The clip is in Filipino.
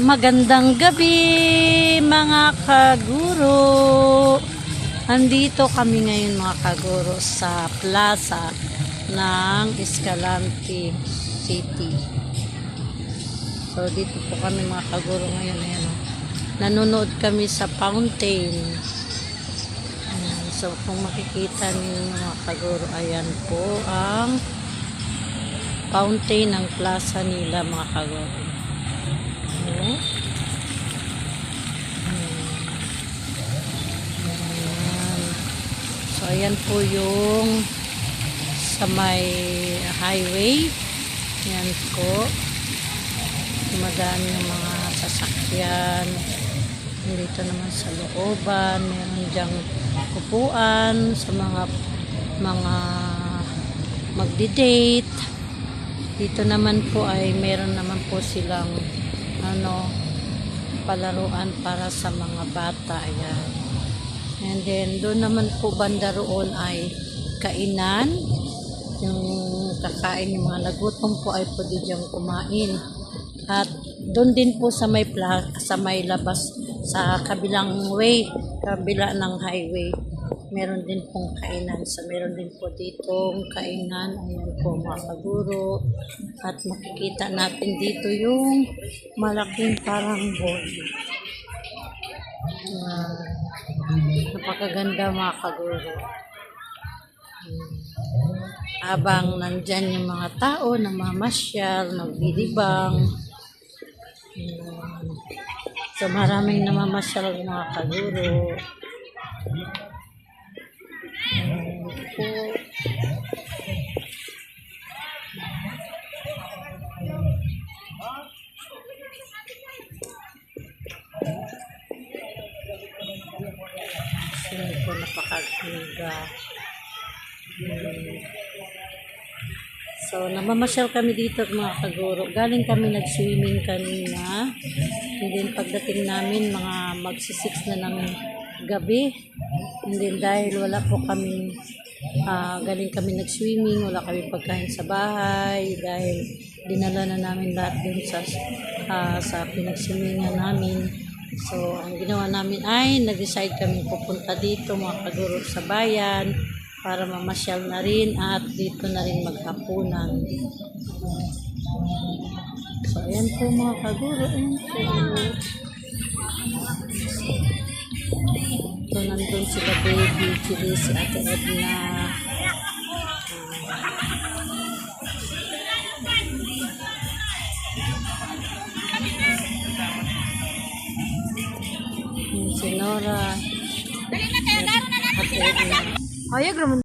Magandang gabi mga kaguro. Andito kami ngayon mga kaguro sa plaza ng Escalante City. So dito po kami mga kaguro ngayon. Ayan, oh. Nanonood kami sa fountain. So kung makikita niyo mga kaguro, ayan po ang fountain ng plaza nila mga kaguro. Ayan. Ayan. So, ayan po yung sa may highway. Ayan po. Dumadaan yung mga sasakyan. Dito naman sa looban. Meron diyang upuan sa mga mga magdi-date. Dito naman po ay meron naman po silang ano palaruan para sa mga bata. Ayan. And then doon naman po banda roon ay kainan. Yung kakain yung mga nagutom po ay pwede diyang kumain. At doon din po sa may pla- sa may labas sa kabilang way, kabila ng highway. Meron din pong kainan. So, meron din po ditong kainan. Ayan po mga kaguro. At makikita natin dito yung malaking parang board. Wow. Napakaganda mga kaguro. Hmm. Habang nandyan yung mga tao na mamasyal, nagbibibang. Hmm. So maraming namamasyal mga kaguro. Sino po napakaganda. So, namamasyal kami dito mga kaguro. Galing kami nag-swimming kanina. And then pagdating namin, mga magsisix na ng gabi. And then dahil wala po kami, ah, galing kami nag-swimming, wala kami pagkain sa bahay. Dahil dinala na namin lahat dun sa, ah, sa pinagswimingan namin. So, ang ginawa namin ay nag-decide kami pupunta dito mga kaguro sa bayan para mamasyal na rin at dito na rin maghapunan. So, ayan po mga kaguro. So, nandun sila baby, si Ate Edna. Si Nora. Ate Edna. Ayag naman